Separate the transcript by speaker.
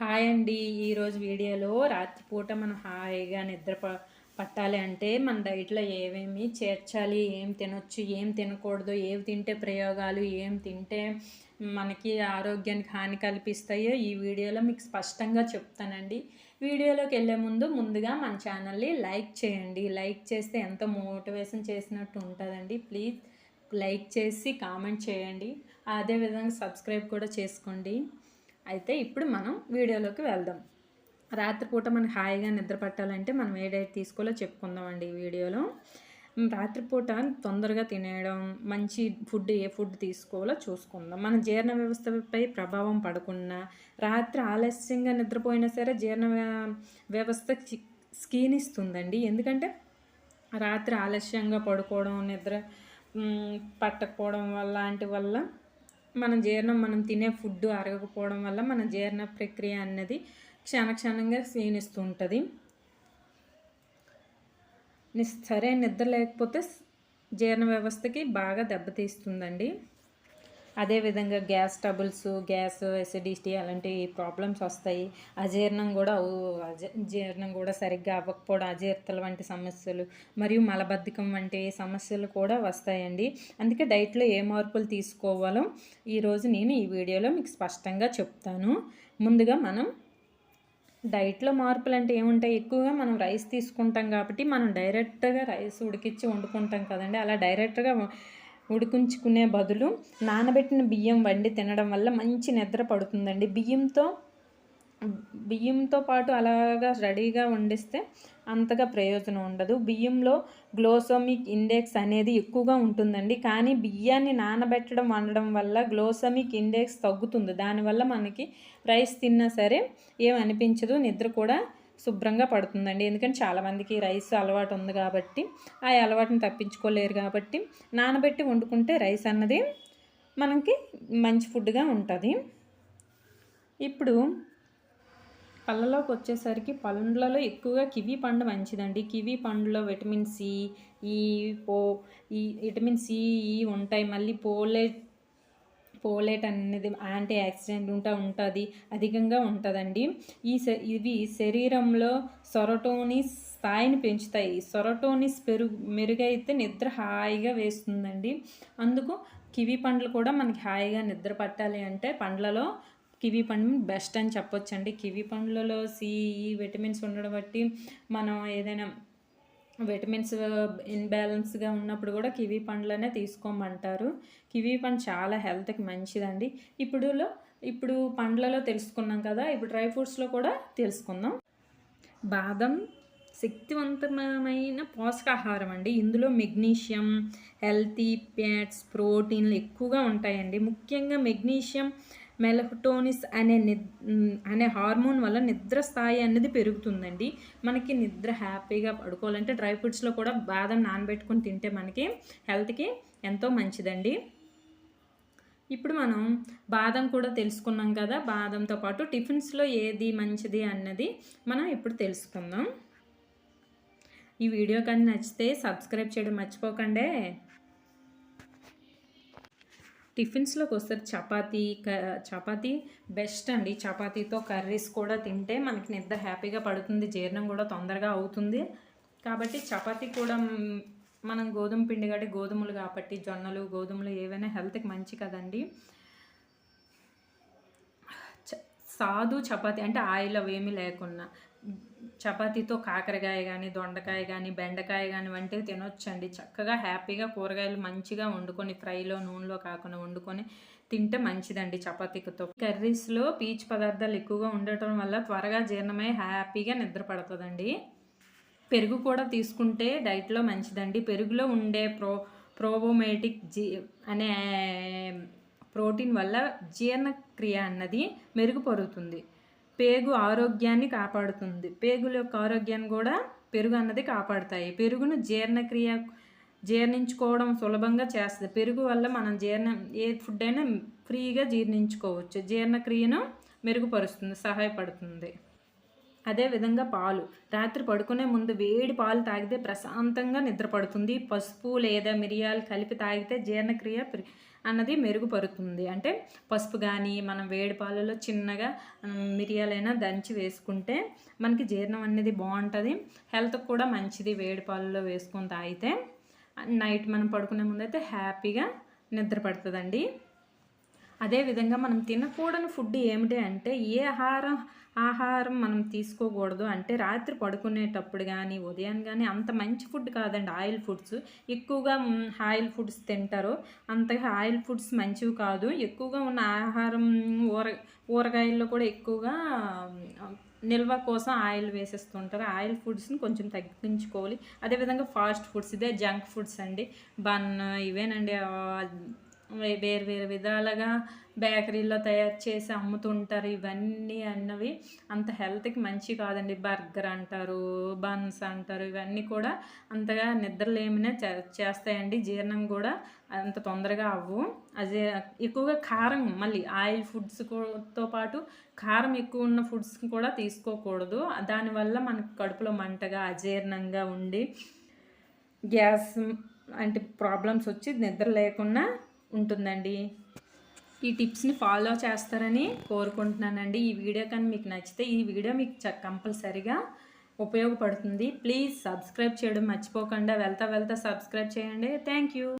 Speaker 1: Hi అండి. ఈరోజు వీడియోలో రాత్రిపూట మనం హాయిగా నిద్ర ప- పట్టాలి అంటే మన డైట్లో ఏమేమి చేర్చాలి ఏం తినొచ్చు ఏం తినకూడదు ఏవి తింటే ప్రయోగాలు ఏం తింటే మనకి ఆరోగ్యానికి హాని కల్పిస్తాయో ఈ వీడియోలో మీకు స్పష్టంగా చెప్తానండి. వీడియోలోకి వెళ్ళే ముందు ముందుగా మన ఛానల్ని లైక్ చేయండి. లైక్ చేస్తే ఎంతో మోటివేషన్ చేసినట్టు ఉంటుందండి. ప్లీజ్ లైక్ చేసి కామెంట్ చేయండి. అదేవిధంగా సబ్స్క్రైబ్ కూడా చేసుకోండి. అయితే ఇప్పుడు మనం వీడియోలోకి వెళ్దాం. రాత్రిపూట మనం హాయిగా నిద్ర పట్టాలంటే మనం ఏ డైట్ తీసుకోవాలో చెప్పుకుందామండి ఈ వీడియోలో. రాత్రిపూట తొందరగా తినేయడం మంచి ఫుడ్ ఏ ఫుడ్ తీసుకోవాలో చూసుకుందాం. మన జీర్ణ వ్యవస్థపై ప్రభావం పడకుండా రాత్రి ఆలస్యంగా నిద్రపోయినా సరే జీర్ణ వ్యవస్థ స్కీనిస్తుందండి క్షీణిస్తుందండి. ఎందుకంటే రాత్రి ఆలస్యంగా పడుకోవడం నిద్ర పట్టకపోవడం వల్ల లాంటి వల్ల మన జీర్ణం మనం తినే ఫుడ్ అరగకపోవడం వల్ల మన జీర్ణ ప్రక్రియ అన్నది క్షణక్షణంగా క్షీణిస్తూ ఉంటుంది. సరైన సరే నిద్ర లేకపోతే జీర్ణ వ్యవస్థకి బాగా దెబ్బతీస్తుందండి. అదేవిధంగా గ్యాస్ ట్రబుల్స్ గ్యాస్ ఎసిడిటీ అలాంటి ప్రాబ్లమ్స్ వస్తాయి. అజీర్ణం కూడా అవు- జీర్ణం కూడా సరిగ్గా అవ్వకపోవడం అజీర్తలు వంటి సమస్యలు మరియు మలబద్ధకం వంటి సమస్యలు కూడా వస్తాయండి. అందుకే డైట్లో ఏ మార్పులు తీసుకోవాలో ఈరోజు నేను ఈ వీడియోలో మీకు స్పష్టంగా చెప్తాను. ముందుగా మనం డైట్లో మార్పులు అంటే ఏముంటాయి? ఎక్కువగా మనం రైస్ తీసుకుంటాం కాబట్టి మనం డైరెక్ట్గా రైస్ ఉడికించి వండుకుంటాం కదండి. అలా డైరెక్ట్గా ఉడికించుకునే బదులు నానబెట్టిన బియ్యం వండి తినడం వల్ల మంచి నిద్ర పడుతుందండి. బియ్యంతో బియ్యంతో పాటు అలాగా రెడీగా వండిస్తే అంతగా ప్రయోజనం ఉండదు. బియ్యంలో గ్లోసోమిక్ ఇండెక్స్ అనేది ఎక్కువగా ఉంటుందండి. కానీ బియ్యాన్ని నానబెట్టడం వండడం వల్ల గ్లోసోమిక్ ఇండెక్స్ తగ్గుతుంది. దానివల్ల మనకి రైస్ తిన్నా సరే ఏం అనిపించదు నిద్ర కూడా శుభ్రంగా పడుతుందండి. ఎందుకంటే చాలామందికి రైస్ అలవాటు ఉంది కాబట్టి ఆ అలవాటుని తప్పించుకోలేరు కాబట్టి నానబెట్టి వండుకుంటే రైస్ అన్నది మనకి మంచి ఫుడ్గా ఉంటుంది. ఇప్పుడు పళ్ళలోకి వచ్చేసరికి పండ్లలో ఎక్కువగా కివి పండు మంచిదండి. కివి పండులో విటమిన్ సి ఈ పో ఈ విటమిన్ సి ఈ ఉంటాయి. మళ్ళీ పోలే పోలేట్ అనేది యాంటీ ఆక్సిడెంట్ ఉంటా ఉంటుంది అధికంగా ఉంటుందండి. ఈ ఇవి శరీరంలో సొరటోనిస్ స్థాయిని పెంచుతాయి. సొరటోనిస్ పెరుగు మెరుగైతే నిద్ర హాయిగా వేస్తుందండి. అందుకు కివి పండ్లు కూడా మనకి హాయిగా నిద్ర పట్టాలి అంటే పండ్లలో కివి పండు బెస్ట్ అని చెప్పొచ్చండి. కివి పండ్లలో సి ఈ విటమిన్స్ ఉండడం బట్టి మనం ఏదైనా విటమిన్స్ ఇన్బ్యాలెన్స్గా ఉన్నప్పుడు కూడా కివీ పండ్లనే తీసుకోమంటారు. కివీ పండు చాలా హెల్త్కి మంచిదండి. ఇప్పుడులో ఇప్పుడు పండ్లలో తెలుసుకున్నాం కదా ఇప్పుడు డ్రై ఫ్రూట్స్లో కూడా తెలుసుకుందాం. బాదం శక్తివంతమైన పోషకాహారం అండి. ఇందులో మెగ్నీషియం హెల్తీ ప్యాట్స్ ప్రోటీన్లు ఎక్కువగా ఉంటాయండి. ముఖ్యంగా మెగ్నీషియం మెలహటోనిస్ అనే నిద్ అనే హార్మోన్ వల్ల నిద్ర స్థాయి అనేది పెరుగుతుందండి. మనకి నిద్ర హ్యాపీగా పడుకోవాలంటే డ్రై ఫ్రూట్స్లో కూడా బాదం నానబెట్టుకొని తింటే మనకి హెల్త్కి ఎంతో మంచిదండి. ఇప్పుడు మనం బాదం కూడా తెలుసుకున్నాం కదా బాదంతో పాటు టిఫిన్స్లో ఏది మంచిది అన్నది మనం ఇప్పుడు తెలుసుకుందాం. ఈ వీడియో కానీ నచ్చితే సబ్స్క్రైబ్ చేయడం మర్చిపోకండి. టిఫిన్స్లోకి వస్తారు. చపాతీ క చపాతీ బెస్ట్ అండి. చపాతీతో కర్రీస్ కూడా తింటే మనకి నిద్ర హ్యాపీగా పడుతుంది. జీర్ణం కూడా తొందరగా అవుతుంది. కాబట్టి చపాతీ కూడా మనం గోధుమ పిండి కాబట్టి గోధుమలు కాబట్టి జొన్నలు గోధుమలు ఏవైనా హెల్త్కి మంచి కదండి. సాదు చపాతి అంటే ఆయిల్ అవేమీ లేకుండా చపాతీతో కాకరకాయ కానీ దొండకాయ కానీ బెండకాయ కానీ వంటివి తినొచ్చండి. చక్కగా హ్యాపీగా కూరగాయలు మంచిగా వండుకొని ఫ్రైలో నూనెలో కాకుండా వండుకొని తింటే మంచిదండి చపాతీతో కర్రీస్లో పీచు పదార్థాలు ఎక్కువగా ఉండటం వల్ల త్వరగా జీర్ణమై హ్యాపీగా నిద్ర పడుతుందండి. పెరుగు కూడా తీసుకుంటే డైట్లో మంచిదండి. పెరుగులో ఉండే ప్రో ప్రోబోమేటిక్ జీ అనే ప్రోటీన్ వల్ల జీర్ణక్రియ అన్నది మెరుగుపరుతుంది. పేగు ఆరోగ్యాన్ని కాపాడుతుంది. పేగుల యొక్క ఆరోగ్యాన్ని కూడా పెరుగు అన్నది కాపాడుతాయి. పెరుగును జీర్ణక్రియ జీర్ణించుకోవడం సులభంగా చేస్తుంది. పెరుగు వల్ల మనం జీర్ణం ఏ ఫుడ్ అయినా ఫ్రీగా జీర్ణించుకోవచ్చు. జీర్ణక్రియను మెరుగుపరుస్తుంది సహాయపడుతుంది. అదేవిధంగా పాలు. రాత్రి పడుకునే ముందు వేడి పాలు తాగితే ప్రశాంతంగా నిద్రపడుతుంది. పసుపు లేదా మిరియాలు కలిపి తాగితే జీర్ణక్రియ అన్నది మెరుగుపడుతుంది అంటే పసుపు కానీ మనం వేడి పాలలో చిన్నగా మిరియాలైనా దంచి వేసుకుంటే మనకి జీర్ణం అనేది బాగుంటుంది. హెల్త్కి కూడా మంచిది వేడి పాలలో వేసుకొని తాగితే. నైట్ మనం పడుకునే ముందైతే హ్యాపీగా నిద్ర పడుతుందండి. అదేవిధంగా మనం తినకూడని ఫుడ్ ఏమిటి అంటే ఏ ఆహారం ఆహారం మనం తీసుకోకూడదు అంటే రాత్రి పడుకునేటప్పుడు కానీ ఉదయం కానీ అంత మంచి ఫుడ్ కాదండి. ఆయిల్ ఫుడ్స్ ఎక్కువగా ఆయిల్ ఫుడ్స్ తింటారు. అంతగా ఆయిల్ ఫుడ్స్ మంచివి కాదు. ఎక్కువగా ఉన్న ఆహారం ఊర ఊరగాయల్లో కూడా ఎక్కువగా నిల్వ కోసం ఆయిల్ వేసేస్తుంటారు. ఆయిల్ ఫుడ్స్ని కొంచెం తగ్గించుకోవాలి. అదేవిధంగా ఫాస్ట్ ఫుడ్స్ ఇదే జంక్ ఫుడ్స్ అండి. బన్ ఇవేనండి వేరు వేరు విధాలుగా బేకరీలో తయారు చేసి అమ్ముతుంటారు. ఇవన్నీ అన్నవి అంత హెల్త్కి మంచి కాదండి. బర్గర్ అంటారు బన్స్ అంటారు. ఇవన్నీ కూడా అంతగా నిద్రలేమినే చే చేస్తాయండి. జీర్ణం కూడా అంత తొందరగా అవ్వు. అదే ఎక్కువగా కారం మళ్ళీ ఆయిల్ ఫుడ్స్తో పాటు కారం ఎక్కువ ఉన్న ఫుడ్స్ కూడా తీసుకోకూడదు. దానివల్ల మనకు కడుపులో మంటగా అజీర్ణంగా ఉండి గ్యాస్ అంటే ప్రాబ్లమ్స్ వచ్చి నిద్ర లేకుండా ఉంటుందండి. ఈ టిప్స్ని ఫాలో చేస్తారని కోరుకుంటున్నానండి. ఈ వీడియో కానీ మీకు నచ్చితే ఈ వీడియో మీకు చ- కంపల్సరిగా ఉపయోగపడుతుంది. ప్లీజ్ సబ్స్క్రైబ్ చేయడం మర్చిపోకుండా వెళ్తా వెళ్తా సబ్స్క్రైబ్ చేయండి. Thank you